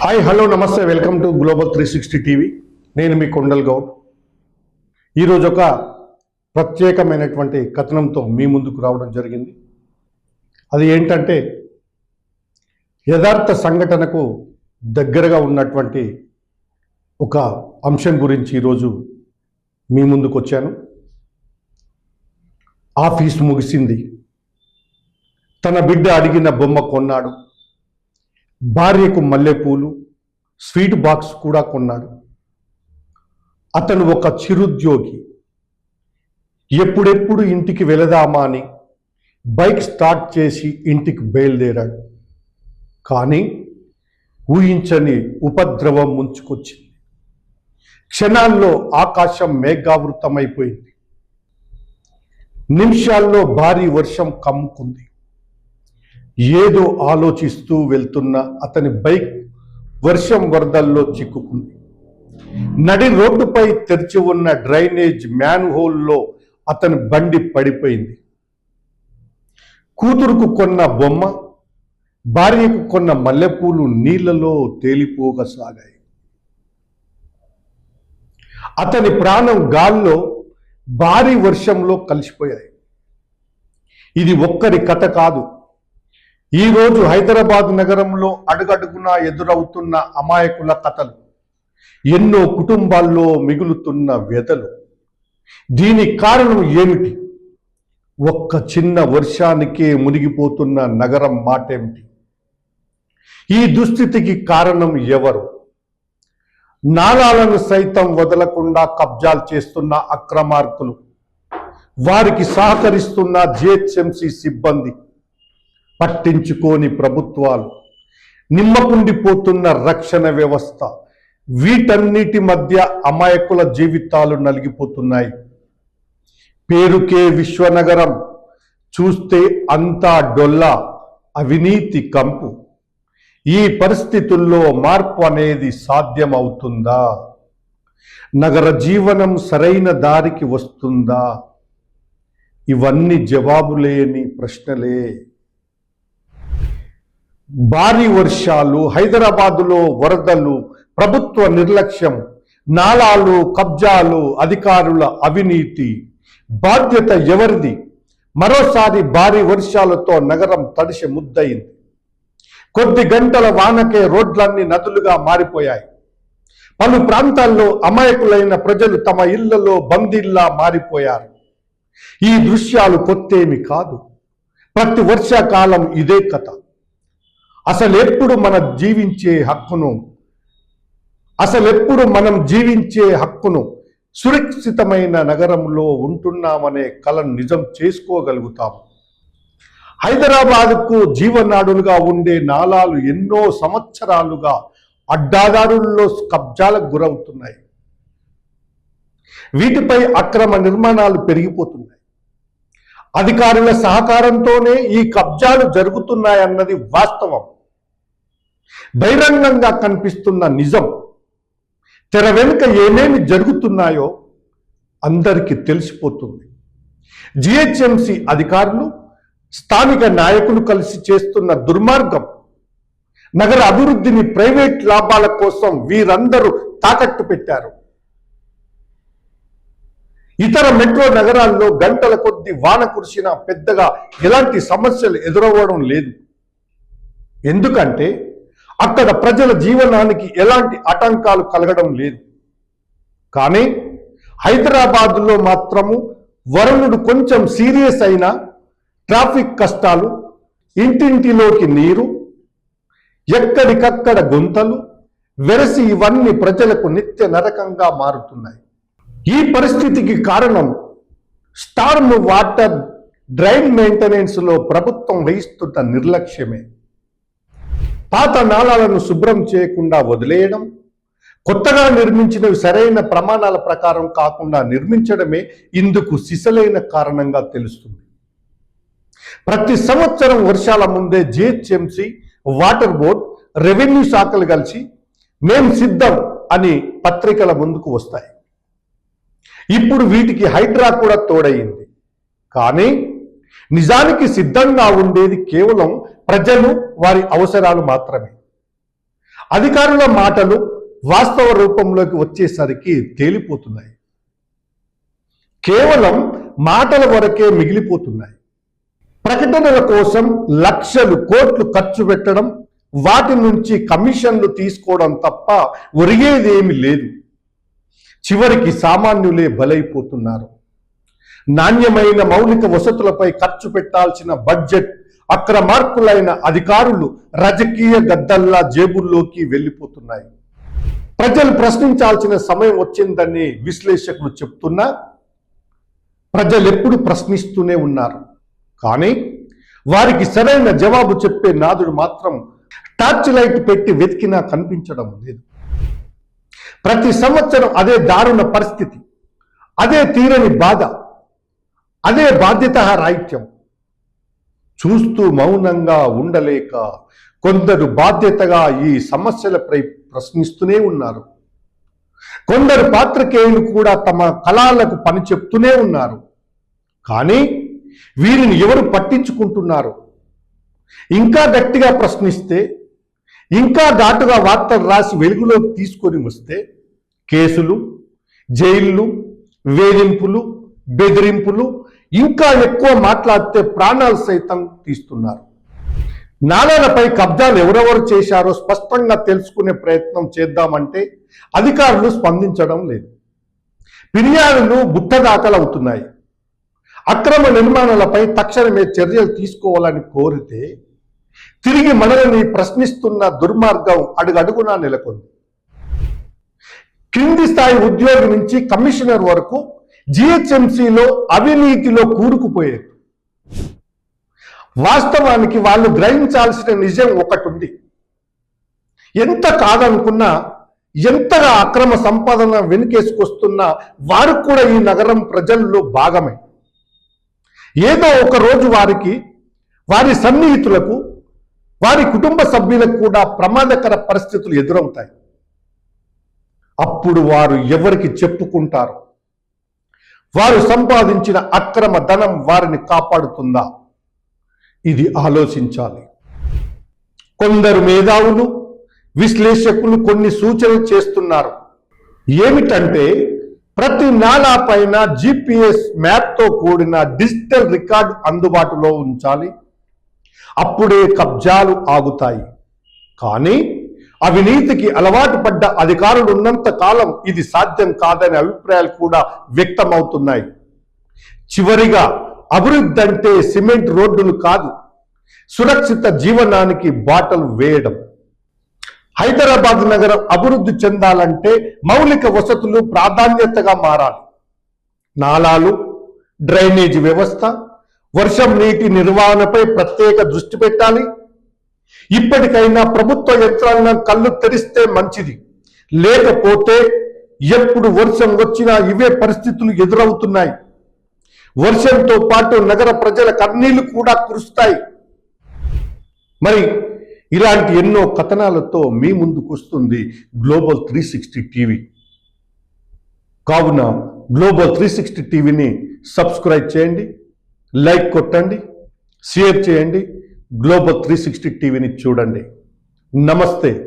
Hi hello namaste welcome to global three sixty TV. నేను మీ కొండల్ గౌడ్. ఈరోజు ఒక ప్రత్యేకమైనటువంటి కథనంతో మీ ముందుకు రావడం జరిగింది. అది ఏంటంటే యథార్థ సంఘటనకు దగ్గరగా ఉన్నటువంటి ఒక అంశం గురించి ఈరోజు మీ ముందుకు వచ్చాను. ఆఫీస్ ముగిసింది. తన బిడ్డ అడిగిన బొమ్మ కొన్నాడు. భార్యకు మల్లెపూలు స్వీట్ బాక్స్ కూడా కొన్నాడు అతను ఒక చిరుద్యోగి. ఎప్పుడెప్పుడు ఇంటికి వెళదామా అని బైక్ స్టార్ట్ చేసి ఇంటికి బయలుదేరాడు. కానీ ఊహించని ఉపద్రవం ముంచుకొచ్చింది. క్షణాల్లో ఆకాశం మేఘావృతమైపోయింది. నిమిషాల్లో భారీ వర్షం కమ్ముకుంది. ఏదో ఆలోచిస్తూ వెళ్తున్న అతని బైక్ వర్షం వరదల్లో చిక్కుకుంది. నడి రోడ్డుపై తెరిచి ఉన్న డ్రైనేజ్ మ్యాన్ హోల్లో అతని బండి పడిపోయింది. కూతురుకు కొన్న బొమ్మ భార్యకు కొన్న మల్లెపూలు నీళ్ళలో తేలిపోగసాగాయి అతని ప్రాణం గాల్లో భారీ వర్షంలో కలిసిపోయాయి. ఇది ఒక్కరి కథ కాదు. ఈరోజు హైదరాబాద్ నగరంలో అడుగడుగునా ఎదురవుతున్న అమాయకుల కథలు ఎన్నో కుటుంబాల్లో మిగులుతున్న వ్యధలు. దీని కారణం ఏమిటి? ఒక్క చిన్న వర్షానికే మునిగిపోతున్న నగరం మాటేమిటి? ఈ దుస్థితికి కారణం ఎవరు? నాలాలను సైతం వదలకుండా కబ్జాలు చేస్తున్న అక్రమార్కులు వారికి సహకరిస్తున్న జిహెచ్ఎంసి సిబ్బంది పట్టించుకోని ప్రభుత్వాలు నిమ్మకుండిపోతున్న రక్షణ వ్యవస్థ వీటన్నిటి మధ్య అమాయకుల జీవితాలు నలిగిపోతున్నాయి. పేరుకే విశ్వనగరం చూస్తే అంతా డొల్లా అవినీతి కంపు. ఈ పరిస్థితుల్లో మార్పు అనేది సాధ్యమవుతుందా? నగర జీవనం సరైన దారికి వస్తుందా? ఇవన్నీ జవాబులేని ప్రశ్నలే. భారీ వర్షాలు హైదరాబాదులో వరదలు ప్రభుత్వ నిర్లక్ష్యం నాళాలు కబ్జాలు అధికారుల అవినీతి. బాధ్యత ఎవరిది? మరోసారి భారీ వర్షాలతో నగరం తడిసి ముద్దయింది. కొద్ది గంటల వానకే రోడ్లన్నీ నదులుగా మారిపోయాయి. పలు ప్రాంతాల్లో అమాయకులైన ప్రజలు తమ ఇళ్ళలో బందీల్లా మారిపోయారు. ఈ దృశ్యాలు కొత్తేమి కాదు. ప్రతి వర్షాకాలం ఇదే కథ. అసలు ఎప్పుడు మన జీవించే హక్కును అసలు ఎప్పుడు మనం జీవించే హక్కును సురక్షితమైన నగరంలో ఉంటున్నామనే కలను నిజం చేసుకోగలుగుతాము హైదరాబాద్కు జీవనాడులుగా ఉండే నాలాలు ఎన్నో సంవత్సరాలుగా అడ్డాదారుల్లో కబ్జాలకు గురవుతున్నాయి. వీటిపై అక్రమ నిర్మాణాలు పెరిగిపోతున్నాయి. అధికారుల సహకారంతోనే ఈ కబ్జాలు జరుగుతున్నాయన్నది వాస్తవం. బహిరంగంగా కనిపిస్తున్న నిజం తెర వెనుక ఏమేమి జరుగుతున్నాయో అందరికీ తెలిసిపోతుంది. జిహెచ్ఎంసి అధికారులు స్థానిక నాయకులు కలిసి చేస్తున్న దుర్మార్గం నగర అభివృద్ధిని ప్రైవేట్ లాభాల కోసం వీరందరూ తాకట్టు పెట్టారు. ఇతర మెట్రో నగరాల్లో గంటల కొద్ది వాన కురిసినా పెద్దగా ఎలాంటి సమస్యలు ఎదురవ్వడం లేదు. ఎందుకంటే అక్కడ ప్రజల జీవనానికి ఎలాంటి ఆటంకాలు కలగడం లేదు. కానీ హైదరాబాదులో మాత్రము వరుణుడు కొంచెం సీరియస్ అయిన ట్రాఫిక్ కష్టాలు ఇంటింటిలోకి నీరు ఎక్కడికక్కడ గుంతలు వెరసి ఇవన్నీ ప్రజలకు నిత్య నరకంగా మారుతున్నాయి. ఈ పరిస్థితికి కారణం స్టార్మ్ వాటర్ డ్రైన్ మెయింటెనెన్స్లో ప్రభుత్వం వహిస్తున్న నిర్లక్ష్యమే. పాత నాళాలను శుభ్రం చేయకుండా వదిలేయడం కొత్తగా నిర్మించినవి సరైన ప్రమాణాల ప్రకారం కాకుండా నిర్మించడమే ఇందుకు సిసలైన కారణంగా తెలుస్తుంది. ప్రతి సంవత్సరం వర్షాల ముందే జిహెచ్ఎంసి వాటర్ బోర్డ్ రెవెన్యూ శాఖలు కలిసి మేం సిద్ధం అని పత్రికల ముందుకు వస్తాయి. ఇప్పుడు వీటికి హైడ్రా కూడా తోడయింది. కానీ నిజానికి సిద్ధంగా ఉండేది కేవలం ప్రజలు వారి అవసరాలు మాత్రమే. అధికారుల మాటలు వాస్తవ రూపంలోకి వచ్చేసరికి తేలిపోతున్నాయి. కేవలం మాటల వరకే మిగిలిపోతున్నాయి. ప్రకటనల కోసం లక్షలు కోట్లు ఖర్చు పెట్టడం వాటి నుంచి కమిషన్లు తీసుకోవడం తప్ప ఒరిగేదేమి లేదు. చివరికి సామాన్యులే బలైపోతున్నారు. నాణ్యమైన మౌలిక వసతులపై ఖర్చు పెట్టాల్సిన బడ్జెట్ అక్రమార్కులైన అధికారులు రాజకీయ గద్దల్లా జేబుల్లోకి వెళ్ళిపోతున్నాయి. ప్రజలు ప్రశ్నించాల్సిన సమయం వచ్చిందని విశ్లేషకులు చెప్తున్నా ప్రజలు ఎప్పుడు ప్రశ్నిస్తూనే ఉన్నారు. కానీ వారికి సరైన జవాబు చెప్పే నాదుడు మాత్రం టార్చ్ లైట్ పెట్టి వెతికినా కనిపించడం లేదు. ప్రతి సంవత్సరం అదే దారుణ పరిస్థితి అదే తీరని బాధ అదే బాధ్యత రాహిత్యం చూస్తూ మౌనంగా ఉండలేక కొందరు బాధ్యతగా ఈ సమస్యలపై ప్రశ్నిస్తూనే ఉన్నారు. కొందరు పాత్రికేయులు కూడా తమ కళాలకు పని చెప్తూనే ఉన్నారు. కానీ వీరిని ఎవరు పట్టించుకుంటున్నారు? ఇంకా గట్టిగా ప్రశ్నిస్తే ఇంకా ఘాటుగా వార్తలు రాసి వెలుగులోకి తీసుకొని వస్తే కేసులు జైళ్ళు వేధింపులు బెదిరింపులు ఇంకా ఎక్కువ మాట్లాడితే ప్రాణాలు సైతం తీస్తున్నారు. నాణాలపై కబ్జాలు ఎవరెవరు చేశారో స్పష్టంగా తెలుసుకునే ప్రయత్నం చేద్దామంటే అధికారులు స్పందించడం లేదు. ఫిర్యాదులు బుట్టదాఖలవుతున్నాయి అక్రమ నిర్మాణాలపై తక్షణమే చర్యలు తీసుకోవాలని కోరితే తిరిగి మనల్ని ప్రశ్నిస్తున్న దుర్మార్గం అడుగడుగునా నెలకొంది. క్రింది స్థాయి ఉద్యోగి నుంచి కమిషనర్ వరకు జిహెచ్ఎంసీలో అవినీతిలో కూరుకుపోయారు. వాస్తవానికి వాళ్ళు గ్రహించాల్సిన నిజం ఒకటి ఉంది ఎంత కాదనుకున్నా ఎంతగా అక్రమ సంపాదన వెనుకేసుకొస్తున్నా వారు కూడా ఈ నగరం ప్రజల్లో భాగమే. ఏదో ఒక రోజు వారికి వారి సన్నిహితులకు వారి కుటుంబ సభ్యులకు కూడా ప్రమాదకర పరిస్థితులు ఎదురవుతాయి. అప్పుడు వారు ఎవరికి చెప్పుకుంటారు? వారు సంపాదించిన అక్రమ ధనం వారిని కాపాడుతుందా? ఇది ఆలోచించాలి. కొందరు మేధావులు విశ్లేషకులు కొన్ని సూచనలు చేస్తున్నారు. ఏమిటంటే ప్రతి నాలా పైన జిపిఎస్ మ్యాప్తో కూడిన డిజిటల్ రికార్డ్ అందుబాటులో ఉంచాలి. అప్పుడే కబ్జాలు ఆగుతాయి. కానీ అవినీతికి అలవాటు పడ్డ అధికారులు ఉన్నంత కాలం ఇది సాధ్యం కాదనే అభిప్రాయాలు కూడా వ్యక్తమవుతున్నాయి. చివరిగా అభివృద్ధి అంటే సిమెంట్ రోడ్డులు కాదు సురక్షిత జీవనానికి బాటలు వేయడం. హైదరాబాద్ నగరం అభివృద్ధి చెందాలంటే మౌలిక వసతులు ప్రాధాన్యతగా మారాలి. నాలాలు డ్రైనేజీ వ్యవస్థ వర్షం నీటి నిర్వహణపై ప్రత్యేక దృష్టి పెట్టాలి. ఇప్పటికైనా ప్రభుత్వ యంత్రాంగం కళ్ళు తెరిస్తే మంచిది. లేకపోతే ఎప్పుడు వర్షం వచ్చినా ఇవే పరిస్థితులు ఎదురవుతున్నాయి. వర్షంతో పాటు నగర ప్రజల కన్నీళ్ళు కూడా కురుస్తాయి. మరి ఇలాంటి ఎన్నో కథనాలతో మీ ముందుకు వస్తుంది గ్లోబల్ త్రీ సిక్స్టీ టీవీ. కావున గ్లోబల్ త్రీ సిక్స్టీ టీవీని సబ్స్క్రైబ్ చేయండి లైక్ కొట్టండి షేర్ చేయండి. గ్లోబల్ త్రీ సిక్స్టీ టీవీని చూడండి. నమస్తే.